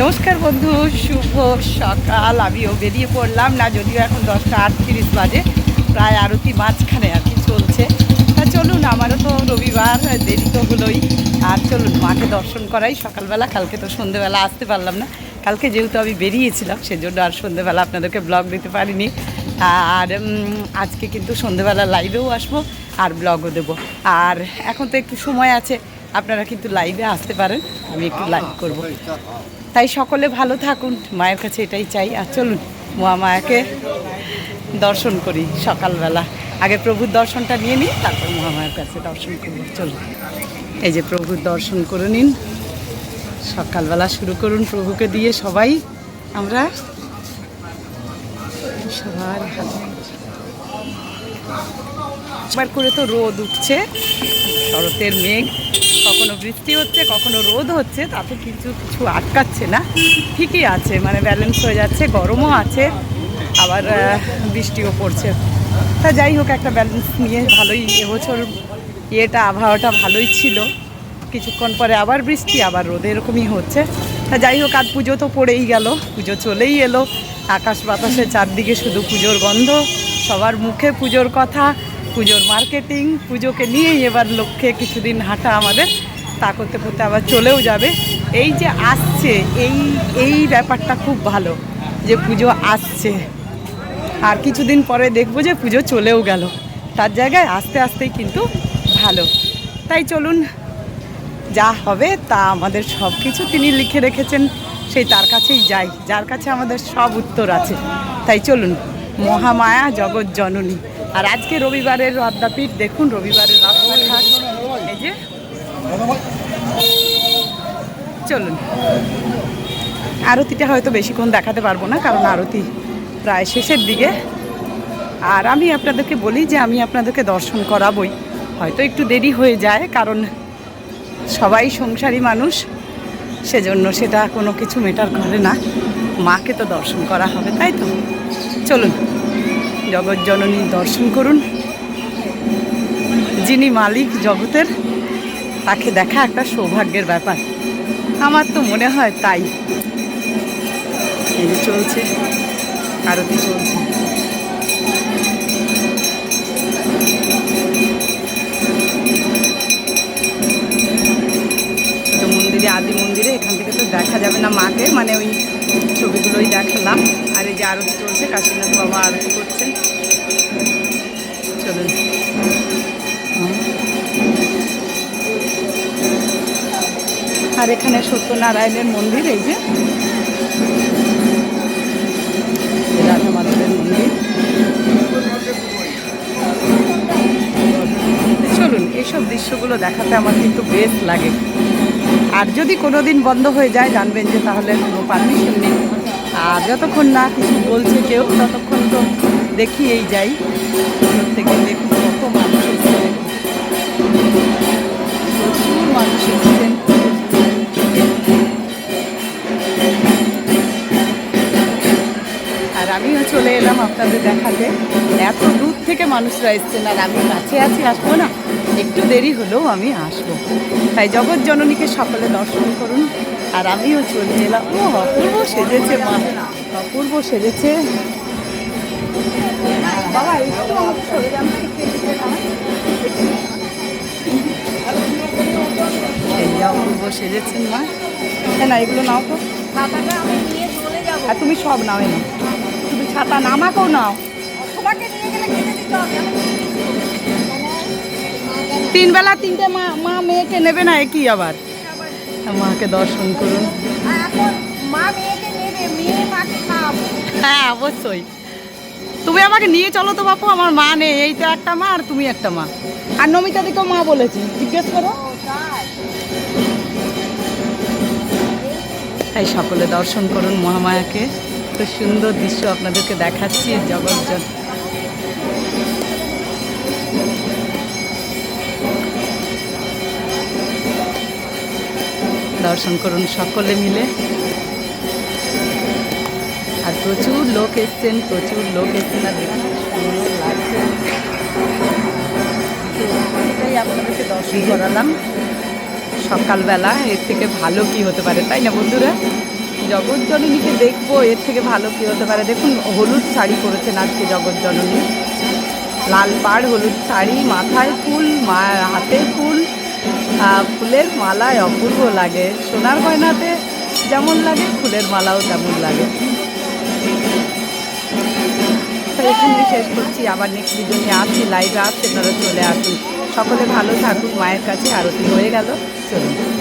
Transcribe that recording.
নমস্কার বন্ধু, শুভ সকাল। আমিও বেরিয়ে পড়লাম না, যদিও এখন দশটা আটত্রিশ বাজে, প্রায় আরতি মাঝখানে আর কি চলছে। তা চলুন, আমারও তো রবিবার, দেরি তো হলোই। আর চলুন, মাকে দর্শন করাই। সকালবেলা, কালকে তো সন্ধেবেলা আসতে পারলাম না। কালকে যেহেতু আমি বেরিয়েছিলাম, সেজন্য আর সন্ধেবেলা আপনাদেরকে ব্লগ দিতে পারিনি। আর আজকে কিন্তু সন্ধেবেলা লাইভেও আসব আর ব্লগও দেবো। আর এখন তো একটু সময় আছে, আপনারা কিন্তু লাইভে আসতে পারেন, আমি একটু লাইভ করব। তাই সকলে ভালো থাকুন। মায়ের কাছে এটাই চাই। আর চলুন মহামায়াকে দর্শন করি সকালবেলা। আগে প্রভুর দর্শনটা নিয়ে নিই, তারপর মহামায়ার কাছে দর্শন করব। চলুন, এই যে প্রভুর দর্শন করে নিন। সকালবেলা শুরু করুন প্রভুকে দিয়ে সবাই। আমরা সবার একবার করে তো রোদ উঠছে, শরতের মেঘ। কখনো বৃষ্টি হচ্ছে, কখনো রোদ হচ্ছে, তাতে কিছু কিছু আটকাচ্ছে না। ঠিকই আছে মানে ব্যালেন্স হয়ে যাচ্ছে, গরমও আছে, আবার বৃষ্টিও পড়ছে। তা যাই হোক, একটা ব্যালেন্স নিয়ে ভালোই এবছর ইয়েটা, আবহাওয়াটা ভালোই ছিল। কিছুক্ষণ পরে আবার বৃষ্টি, আবার রোদ, এরকমই হচ্ছে। তা যাই হোক আর পুজো তো পড়েই গেল, পুজো চলেই এলো। আকাশ বাতাসে চারদিকে শুধু পুজোর গন্ধ, সবার মুখে পুজোর কথা পুজোর মার্কেটিং পুজোকে নিয়েই এবার লক্ষ্যে কিছুদিন হাঁটা আমাদের। তা করতে করতে আবার চলেও যাবে। এই যে আসছে, এই এই ব্যাপারটা খুব ভালো যে পুজো আসছে। আর কিছুদিন পরে দেখব যে পুজো চলেও গেল। তার জায়গায় আস্তে আস্তেই কিন্তু ভালো। তাই চলুন, যা হবে তা আমাদের সব কিছু তিনি লিখে রেখেছেন। সেই তার কাছেই যাই, যার কাছে আমাদের সব উত্তর আছে। তাই চলুন, মহামায়া জগৎ জননী। আর আজকে রবিবারের আদ্যাপীঠ দেখুন রবিবারের যে। চলুন। আরতিটা হয়তো বেশিক্ষণ দেখাতে পারব না, কারণ আরতি প্রায় শেষের দিকে। আর আমি আপনাদেরকে বলি যে আমি আপনাদেরকে দর্শন করাবই। হয়তো একটু দেরি হয়ে যায়, কারণ সবাই সংসারী মানুষ, সেজন্য সেটা কোনো কিছু মেটার করে না। মাকে তো দর্শন করা হবে, তাই তো? চলুন। জগৎ জননী দর্শন করুন। যিনি মালিক জগতের, তাকে দেখা একটা সৌভাগ্যের ব্যাপার। আমার তো মনে হয় তাই। এই চলছে, আরতি চলছে। তো মন্দিরে, আদি মন্দিরে, এখান থেকে তো দেখা যাবে না মাকে। মানে ওই ছবিগুলোই দেখালাম। আর এই যে আরতি চলছে, কাশীনাথ বাবা আরতি করছেন চলুন আর এখানে সত্যনারায়ণের মন্দির, এই যে। রাধা মাধবের মন্দির। চলুন, এইসব দৃশ্যগুলো দেখাতে আমার কিন্তু বেশ লাগে। আর যদি কোনো দিন বন্ধ হয়ে যায়, জানবেন যে তাহলে কোনো পারমিশন নেই। আর যতক্ষণ না কিছু বলছে কেউ, ততক্ষণ তো দেখিয়েই যাই। থেকে দেখুন কত মানুষ এসছে। প্রচুর মানুষ এসছেন আর আমিও চলে এলাম আপনাদের দেখাতে। এত দূর থেকে মানুষরা এসছেন আর আমি কাছে আছি, আসব না? একটু দেরি হলেও আমি আসব। তাই জগৎ জননীকে সকলে দর্শন করুন। আর আমিও চলে এলাম। ও, অপূর্ব সেজেছে মা। অপূর্ব সেজেছে। বাবা একটু আমাকে সরে যান। এই যে অপূর্ব সেজেছেন মা। হ্যাঁ না এগুলো নাও তো। ছাতাটা আমি নিয়ে চলে যাব। আর তুমি সব নাও এনে। তুমি ছাতা নামাকেও নাও। তোমাকে নিয়ে গেলে খেতে দিতে হবে তিন বেলা তিনটে মা মা মেয়েকে নেবে না একই আবার? মাকে দর্শন করুন। মা মেয়েকে নেবে মেয়ে মাকে খাওয়াবো। হ্যাঁ অবশ্যই। তুমি আমাকে নিয়ে চলো তো বাপু, আমার মা নেই এই তো একটা মা আর তুমি একটা মা। আর নমিতা দিকেও মা বলেছি, জিজ্ঞেস করো। তাই সকলে দর্শন করুন মহামায়াকে। তো সুন্দর দৃশ্য আপনাদেরকে দেখাচ্ছি জগৎজন দর্শন করুন সকলে মিলে। আর প্রচুর লোক এসছেন প্রচুর লোক এসছেন আর দেখুন কি সুন্দর লাগছে। এটাই আপনাদেরকে দর্শন করালাম। সকালবেলা এর থেকে ভালো কি হতে পারে তাই না বন্ধুরা? জগৎজননীকে দেখব এর থেকে ভালো কি হতে পারে। দেখুন হলুদ শাড়ি পরেছেন আজকে জগৎজননী লাল পাড় হলুদ শাড়ি মাথায় ফুল মা হাতে ফুল ফুলের মালায় অপূর্ব লাগে। সোনার গয়নাতে যেমন লাগে ফুলের মালাও তেমন লাগে। এখানে শেষ করছি, আবার নেক্সট ভিডিও নিয়ে আসছি লাইভে আসছে, আপনারা চলে আসুন। সকলে ভালো থাকুন, মায়ের কাছে আরতি হয়ে গেল, চলুন।